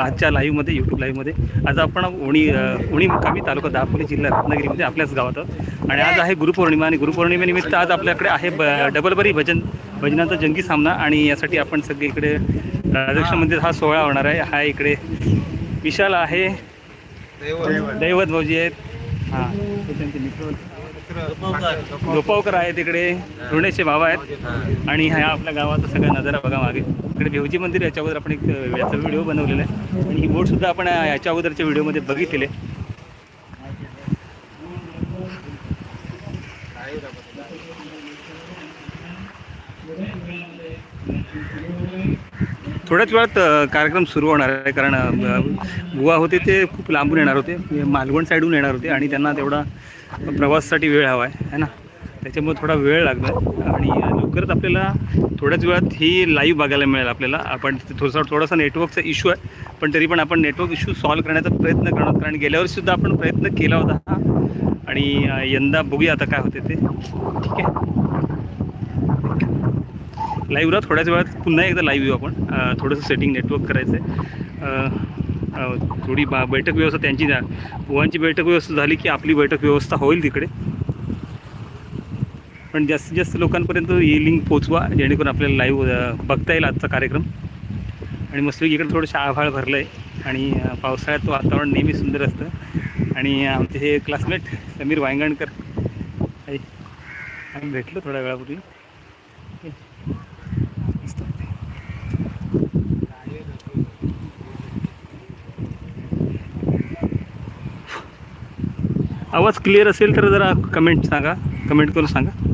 आजच्या लाईव्हमध्ये यूट्यूब लाईव्हमध्ये आज आपण उणी उणी मुक्कामी तालुका दापोली जिल्हा रत्नागिरीमध्ये आपल्याच गावात आहोत. आणि आज आहे गुरुपौर्णिमा आणि गुरुपौर्णिमेनिमित्त आज आपल्याकडे आहे ब डबलबरी भजन भजनाचा जंगी सामना आणि यासाठी आपण सगळे इकडे राधाकृष्ण मंदिर हा सोहळा होणार आहे. हा इकडे विशाल आहे. दैवत. भाऊजी आहेत. हां. हे त्यांचे मित्र गोपावकर आहे तिकडे ऋणेशचे भाव आहेत. आणि ह्या आपल्या गावाचा सगळा नजारा बघा मागे. इकडे भेवजी मंदिर याच्या अगोदर आपण एक याचा व्हिडिओ बनवलेला आहे. आणि ही बोटसुद्धा आपण याच्या अगोदरच्या व्हिडिओमध्ये बघितलेले थोड्याच वेळात कार्यक्रम सुरू होणार आहे. कारण अ, बुवा होते ते खूप लांबून येणार होते. म्हणजे मालवण साईडहून येणार होते आणि त्यांना तेवढा प्रवासासाठी वेळ हवा आहे है ना? त्याच्यामुळे थोडा वेळ लागला आहे आणि लवकरच आपल्याला थोड्याच वेळात ही लाईव्ह बघायला मिळेल आपल्याला. आपण थोडासा थोडासा नेटवर्कचा इश्यू आहे. पण तरी पण आपण नेटवर्क इश्यू सॉल्व्ह करण्याचा प्रयत्न करणार. कारण गेल्या वर्षीसुद्धा आपण प्रयत्न केला होता. हा आणि यंदा बघूया आता काय होते ते. ठीक आहे? लाईव्हला थोड्याच वेळात पुन्हा एकदा लाईव्ह येऊ आपण. थोडंसं सेटिंग नेटवर्क करायचं आहे थोडी बा बैठक व्यवस्था त्यांची जा. बुवांची बैठक व्यवस्था झाली की आपली बैठक व्यवस्था होईल तिकडे. पण जास्तीत जास्त लोकांपर्यंत ही लिंक पोचवा जेणेकरून आपल्याला लाईव्ह बघता येईल आजचा कार्यक्रम. आणि मस्तपैकी इकडे थोडंसं आभाळ भरलं आहे आणि पावसाळ्यात वातावरण नेहमी सुंदर असतं. आणि आमचे हे क्लासमेट समीर वायंगणकर. आम्ही भेटलो थोड्या वेळापूर्वी. आवाज क्लिअर असेल तर जरा कमेंट सांगा. कमेंट करून सांगा.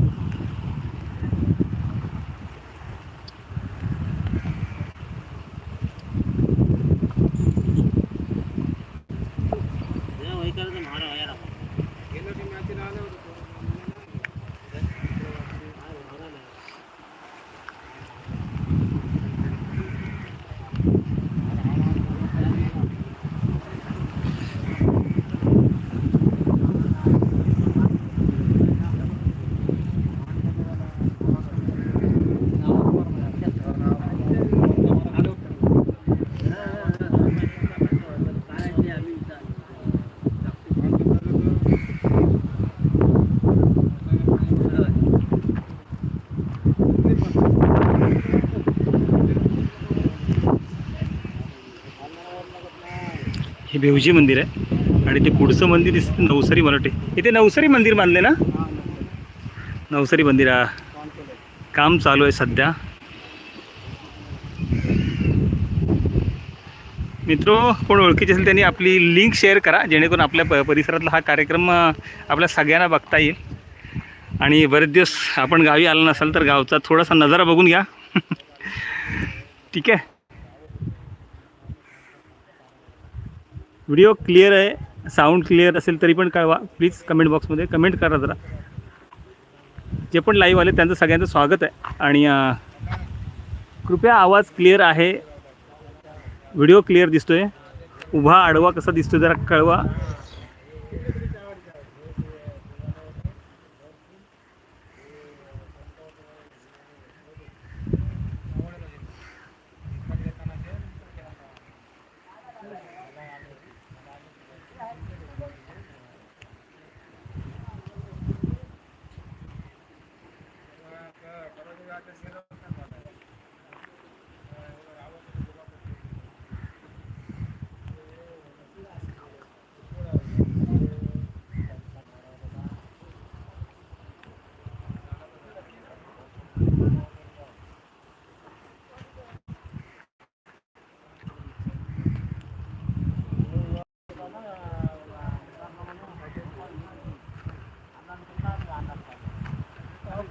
हे भेवजी मंदिर आहे. आणि ते पुढचं मंदिर दिसतं नवसारी मराठी. इथे नवसारी मंदिर बांधले ना? नवसारी मंदिर काम चालू आहे सध्या. मित्रो कोण ओळखीचे असेल त्यांनी आपली लिंक शेअर करा जेणेकरून आपल्या प परिसरातला हा कार्यक्रम आपल्या सगळ्यांना बघता येईल. आणि बरेच दिवस आपण गावी आला नसाल तर गावचा थोडासा नजारा बघून घ्या. ठीक आहे? व्हिडिओ क्लिअर आहे साऊंड क्लिअर असेल तरी पण कळवा. प्लीज कमेंट बॉक्समध्ये कमेंट करा जरा. जे पण लाईव्ह आले त्यांचं सगळ्यांचं स्वागत आहे. आणि कृपया आवाज क्लिअर आहे. व्हिडिओ क्लिअर दिसतोय. उभा आडवा कसा दिसतोय जरा कळवा.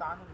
తాను